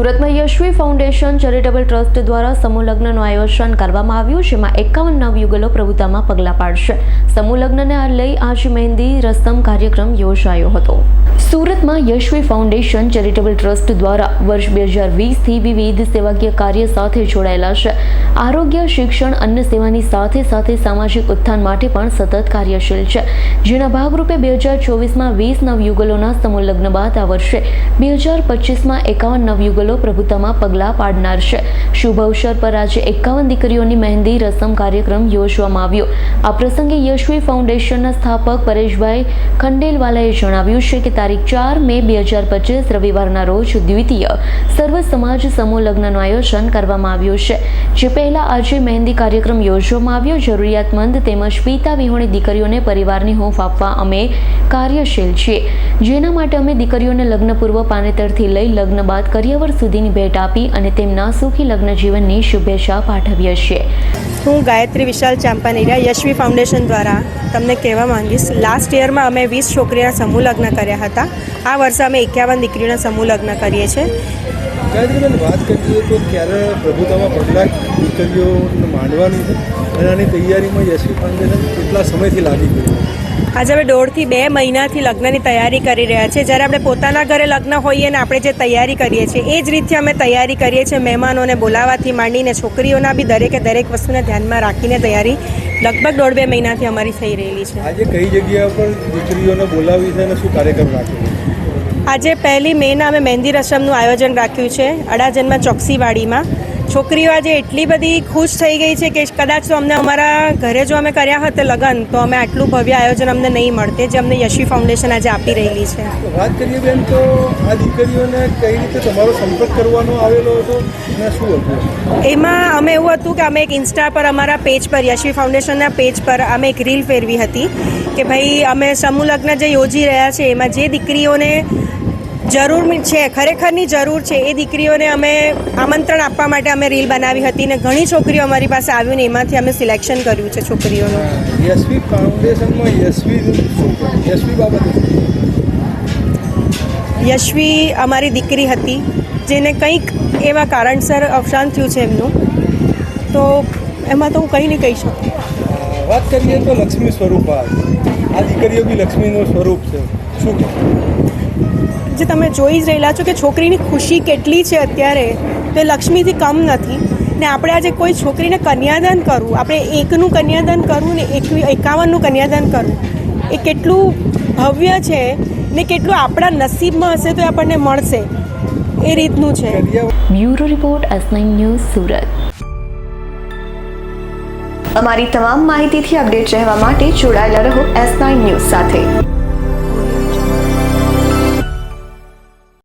સુરતમાં Yashvi foundation charitable trust દ્વારા સમૂહ લગ્નનું આયોજન કરવામાં આવ્યું, જેમાં એકાવન નવયુગલો પ્રભુતામાં પગલાં પાડશે. સમૂહ લગ્નને લઈ આજ મહેંદી રસમ કાર્યક્રમ યોજાયો હતો. સુરતમાં યશવી ફાઉન્ડેશન ચેરિટેબલ ટ્રસ્ટ દ્વારા વર્ષ બે હજાર વીસથી વિવિધ સેવાકીય કાર્ય સાથે જોડાયેલા છે. આરોગ્ય, શિક્ષણ અન્ન સેવાની સાથે સાથે સામાજિક ઉત્થાન માટે પણ સતત કાર્યશીલ છે. જેના ભાગરૂપે બે હજાર ચોવીસમાં વીસ નવયુગલોના સમૂહ લગ્ન બાદ આ વર્ષે બે હજાર પચીસમાં એકાવન નવયુગલો પ્રભુતામાં પગલાં પાડનાર છે. શુભ અવસર પર આજે એકાવન દીકરીઓની મહેંદી રસમ કાર્યક્રમ યોજવામાં આવ્યો. આ પ્રસંગે યશવી ફાઉન્ડેશનના સ્થાપક પરેશભાઈ ખંડેલવાલાએ જણાવ્યું છે કે તારીખ ચાર મે બે હજાર પચીસ રવિવારના રોજ દ્વિતીય સર્વ સમાજ સમૂહ લગ્નનું આયોજન કરવામાં આવ્યું છે. જે પહેલાં આજે મહેંદી કાર્યક્રમ યોજવામાં આવ્યો. જરૂરિયાતમંદ તેમજ પિતા વિહોણી દીકરીઓને પરિવારની હૂંફ આપવા અમે કાર્યશીલ છીએ. જેના માટે અમે દીકરીઓને લગ્ન પૂર્વ પાનેતરથી લઈ લગ્ન બાદ કરિયવર સુધીની ભેટ આપી અને તેમના સુખી લગ્ન જીવનની શુભેચ્છા પાઠવીએ છીએ. હું ગાયત્રી વિશાલ ચાંપાનેરિયા યશવી ફાઉન્ડેશન દ્વારા તમને કહેવા માંગીશ. લાસ્ટ યરમાં અમે વીસ છોકરીઓના સમૂહ લગ્ન કર્યા હતા. આ વર્ષે અમે એકાવન દીકરીના સમૂહ લગ્ન કરીએ છીએ. ગાયત્રીબેન, વાત કરીએ તો ક્યારે પ્રભુતામાં પગલાં દીકરીઓને માંડવાની અને આની તૈયારીમાં યશવી ફાઉન્ડેશન કેટલા સમયથી લાગી ગયું? આજે અમે દોઢથી બે મહિનાથી લગ્નની તૈયારી કરી રહ્યા છીએ જ્યારે આપણે પોતાના ઘરે લગ્ન હોઈએ ને આપણે જે તૈયારી કરીએ છીએ એ જ રીતે અમે તૈયારી કરીએ છીએ મહેમાનોને બોલાવવાથી માંડીને છોકરીઓના બી દરેકે દરેક વસ્તુને ધ્યાનમાં રાખીને તૈયારી લગભગ દોઢ બે મહિનાથી અમારી થઈ રહેલી છે. આજે કઈ જગ્યા પર દીકરીઓને બોલાવી છે અને શું કાર્યક્રમ રાખ્યો આજે પહેલી મેના અમે મહેંદી રસમનું આયોજન રાખ્યું છે અડાજનમાં ચોકસીવાડીમાં. છોકરીઓ આજે એટલી બધી ખુશ થઈ ગઈ છે કે કદાચ તો અમને અમારા ઘરે જો અમે કર્યા હતા લગ્ન તો અમે આટલું ભવ્ય આયોજન અમને નહીં મળતે જે અમને યશી ફાઉન્ડેશન આજે આપી રહેલી છે. વાત કરીએ બેન તો આ દીકરીઓને કઈ રીતે તમારો સંપર્ક કરવાનો આવેલો હતો ને શું હતું? એમાં અમે એવું હતું કે અમે એક ઇન્સ્ટા પર અમારા પેજ પર યશવી ફાઉન્ડેશનના પેજ પર અમે એક રીલ ફેરવી હતી કે ભાઈ અમે સમૂહ લગ્ન જે યોજી રહ્યા છે એમાં જે દીકરીઓને જરૂર છે ખરેખરની જરૂર છે. એ દીકરીઓને અમે આમંત્રણ આપવા માટે અમે રીલ બનાવી હતી ને ઘણી છોકરીઓ અમારી પાસે આવ્યું ને એમાંથી અમે સિલેક્શન કર્યું છે છોકરીઓનું. યશવી ફાઉન્ડેશનમાં યશવી યશવી બાબત યશવી અમારી દીકરી હતી જેને કંઈક એવા કારણસર અવસાન થયું છે એમનું. તો એમાં તો હું કંઈ નહીં કહી શકું. વાત કરીએ તો લક્ષ્મી સ્વરૂપ. આ દીકરીઓ બી લક્ષ્મીનું સ્વરૂપ છે. શું જે તમે જોઈ જ રહેલા છો કે છોકરીની ખુશી કેટલી છે અત્યારે તો લક્ષ્મીથી કમ નથી. ને આપણે આજે કોઈ છોકરીને કન્યાદાન કરવું આપણે એકનું કન્યાદાન કરવું ને એકવી એકાવનનું કન્યાદાન કરવું એ કેટલું ભવ્ય છે ને કેટલું આપણા નસીબમાં હશે તો એ આપણને મળશે. એ રીતનું છે. Bureau report S news Surat. અમારી તમામ માહિતીથી અપડેટ રહેવા માટે જોડાયેલા રહો એસ નાઇન ન્યૂઝ સાથે.